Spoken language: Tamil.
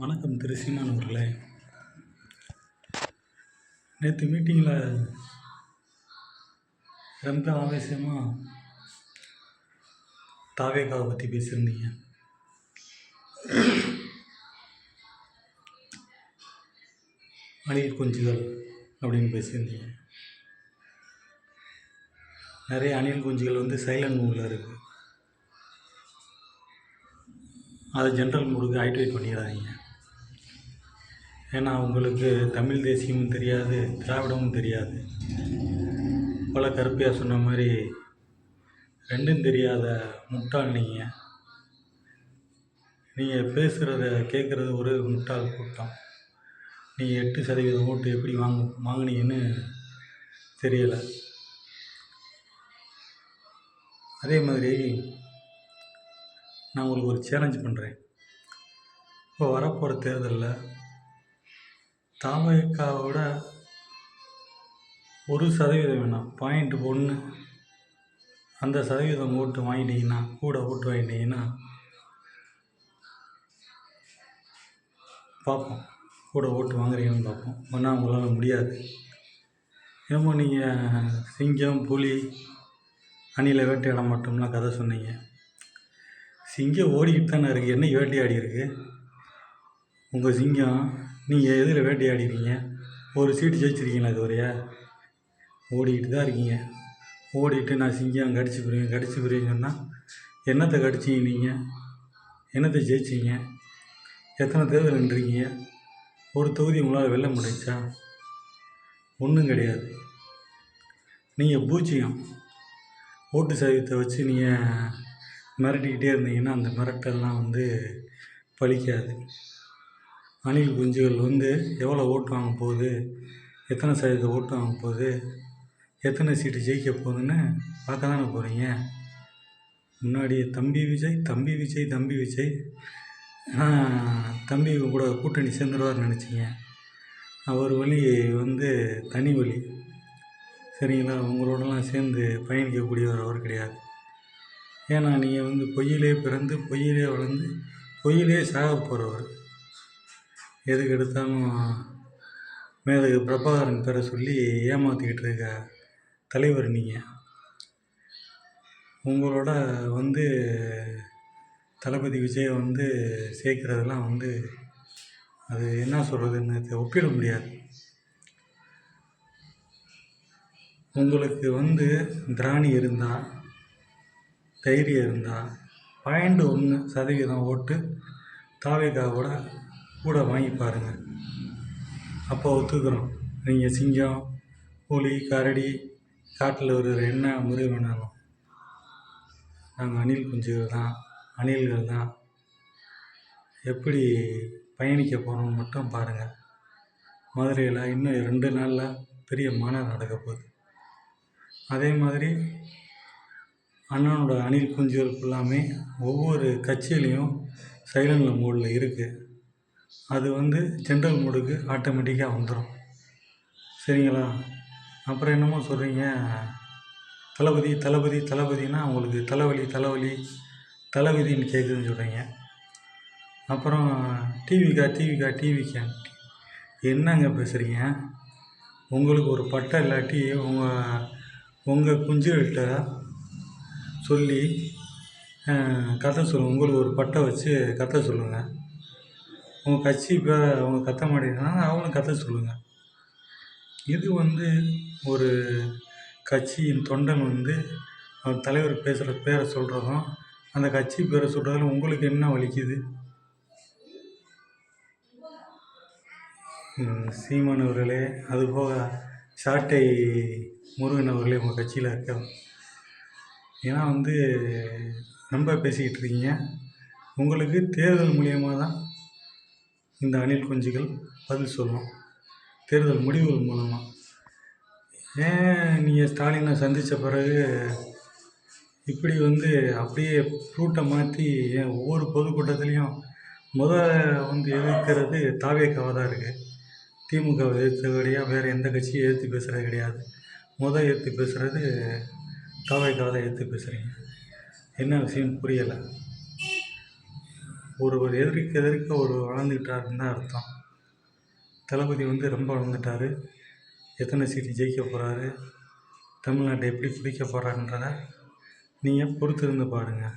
வணக்கம் திரு சீமான் அவர்களே. நேற்று மீட்டிங்கில் ரொம்ப ஆவேசமாக தாவேகாவை பற்றி பேசியிருந்தீங்க. அணில் குஞ்சுகள் அப்படின்னு பேசியிருந்தீங்க. நிறைய அணில் குஞ்சுகள் வந்து சைலண்ட் மூடில் இருக்குது அதை ஜென்ரல் மூடுக்கு ஆக்டிவேட் பண்ணிடாதீங்க. ஏன்னா உங்களுக்கு தமிழ் தேசியமும் தெரியாது திராவிடமும் தெரியாது. பல கருப்பையா சொன்ன மாதிரி ரெண்டும் தெரியாத முட்டாள் நீங்கள் நீங்கள் பேசுகிறத கேட்குறது ஒரு முட்டாள் கூட்டம். நீங்கள் எட்டு சதவீதம் ஓட்டு எப்படி வாங்க வாங்குனீங்கன்னு தெரியலை. அதே மாதிரி நான் உங்களுக்கு ஒரு சேலஞ்ச் பண்ணுறேன் இப்போ வரப்போகிற தேர்தலில் தாமகாவோட ஒரு சதவீதம் வேணாம் பாயிண்ட் ஒன்று அந்த சதவீதம் ஓட்டு வாங்கிட்டீங்கன்னா கூட ஓட்டு வாங்கிட்டீங்கன்னா பார்ப்போம். கூட ஓட்டு வாங்குறீங்கன்னு பார்ப்போம். ஒன்றா உங்களால் முடியாது. என்னமோ நீங்கள் சிங்கம் புலி அணியில் வேட்டையாட மாட்டோம்லாம் கதை சொன்னீங்க. சிங்கம் ஓடிக்கிட்டு தானே இருக்குது என்ன வேட்டையாடி இருக்குது உங்கள் சிங்கம் நீங்கள் எதில் வேட்டையாடிருக்கீங்க? ஒரு சீட்டு ஜெயிச்சிருக்கீங்களா இதுவரையா? ஓடிக்கிட்டு தான் இருக்கீங்க. ஓடிட்டு நான் சிங்கம் கடிச்சு போடுவேன் கடிச்சு போடுவேன்னு என்னத்தை கடிச்சிங்க நீங்கள் என்னத்தை ஜெயிச்சிங்க? எத்தனை தேர்தல் நின்றுருக்கீங்க? ஒரு தொகுதி உங்களால் வெல்ல முடிச்சா ஒன்றும் கிடையாது. நீங்கள் பூச்சியம் ஓட்டு சதவீதத்தை வச்சு நீங்கள் மிரட்டிக்கிட்டே இருந்தீங்கன்னா அந்த மிரட்டெல்லாம் வந்து பலிக்காது. அணில் குஞ்சுகள் வந்து எவ்வளோ ஓட்டு வாங்க போகுது? எத்தனை சதவீத ஓட்டு வாங்க போகுது? எத்தனை சீட்டு ஜெயிக்க போகுதுன்னு பார்க்க தானே போகிறீங்க முன்னாடி தம்பி விஜய் தம்பி விஜய் தம்பி விஜய். தம்பி கூட கூட்டணி சேர்ந்துருவார்னு நினச்சிங்க. அவர் வழி வந்து தனி வழி. சரிங்களா? உங்களோடலாம் சேர்ந்து பயணிக்கக்கூடியவர் அவர் கிடையாது. ஏன்னா நீங்கள் வந்து பொய்யிலே பிறந்து பொய்யிலே வளர்ந்து பொய்யிலே சாக போகிறவர் எதுக்கு எடுத்தாலும் மேதகு பிரபாகரன் பேரை சொல்லி ஏமாற்றிக்கிட்டு இருக்க தலைவர் நீங்கள் உங்களோட வந்து தளபதி விஜயை வந்து சேர்க்குறதெல்லாம் வந்து அது என்ன சொல்கிறதுன்னு ஒப்பிட முடியாது. உங்களுக்கு வந்து திராணி இருந்தால் தைரியம் இருந்தால் பாயிண்ட் ஒன்று சதவீதம் ஓட்டு தாவேகாவோட கூட வாங்கி பாருங்கள் அப்போ ஒத்துக்கிறோம். நீங்கள் சிங்கம் புலி கரடி காட்டில் வருகிற என்ன மிருகம் வேணாலும். நாங்கள் அணில் குஞ்சுகள் தான் அணில்கள் தான். எப்படி பயணிக்க போகிறோம்னு மட்டும் பாருங்கள் மதுரையில் இன்னும் ரெண்டு நாளில் பெரிய மாநாடு நடக்க போகுது. அதே மாதிரி அண்ணனோட அணில் குஞ்சுகள் ஃபுல்லாமே ஒவ்வொரு கட்சியிலையும் சைலண்ட் மோடில் இருக்குது அது வந்து ஜென்ரல் மோடுக்கு ஆட்டோமேட்டிக்காக வந்துடும் சரிங்களா? அப்புறம் என்னமோ சொல்கிறீங்க தளபதி தளபதி தளபதினா உங்களுக்கு தலைவலி தலைவலி தலைவிதின்னு கேட்குதுன்னு சொல்கிறீங்க அப்புறம் டிவிக்கா டிவிக்கா டிவிக்கா என்னங்க பேசுகிறீங்க உங்களுக்கு ஒரு பட்டை இல்லாட்டி உங்கள் உங்கள் குஞ்சுகள்கிட்ட சொல்லி கதை சொல்லுங்கள் உங்களுக்கு ஒரு பட்டை வச்சு கத்த சொல்லுங்கள் உங்கள் கட்சி இப்போ அவங்க கத்த மாட்டேங்கிறாங்க அவங்களும் கத்த சொல்லுங்கள் இது வந்து ஒரு கட்சியின் தொண்டன் வந்து அவர் தலைவர் பேசுகிற பேரை சொல்கிறதும் அந்த கட்சி பேரை சொல்கிறதுல உங்களுக்கு என்ன வலிக்குது? சீமான் அவர்களே அதுபோக சாட்டை முருகன் அவர்களே உங்கள் கட்சியில் இருக்க. ஏன்னா வந்து ரொம்ப பேசிக்கிட்டு இருக்கீங்க. உங்களுக்கு தேர்தல் மூலியமாக தான் இந்த அணில் குஞ்சுகள் பதில் சொல்லும். தேர்தல் முடிவுகள் மூலமாக ஏன் நீங்கள் ஸ்டாலினை சந்தித்த பிறகு இப்படி வந்து அப்படியே ரூட்டை மாற்றி ஏன் ஒவ்வொரு பொதுக்கூட்டத்துலேயும் முத வந்து எதிர்க்கிறது தாவேக்காவாக தான் இருக்குது திமுகவை கிடையாது வேறு எந்த கட்சியும் எதிர்த்து பேசுகிறது கிடையாது. முத எதிர்த்து பேசுகிறது தாவேக்காவை தான் எதிர்த்து பேசுகிறீங்க என்ன விஷயம்னு புரியலை. ஒருவர் எதிர்க்க எதிர்க்க ஒரு வளர்ந்துக்கிட்டாருன்னு தான் அர்த்தம். தளபதி வந்து ரொம்ப வளர்ந்துட்டார். எத்தனை சீட்டு ஜெயிக்க போகிறாரு தமிழ்நாட்டை எப்படி பிடிக்க போகிறாருன்றத நீங்கள் பொறுத்திருந்து பாருங்கள்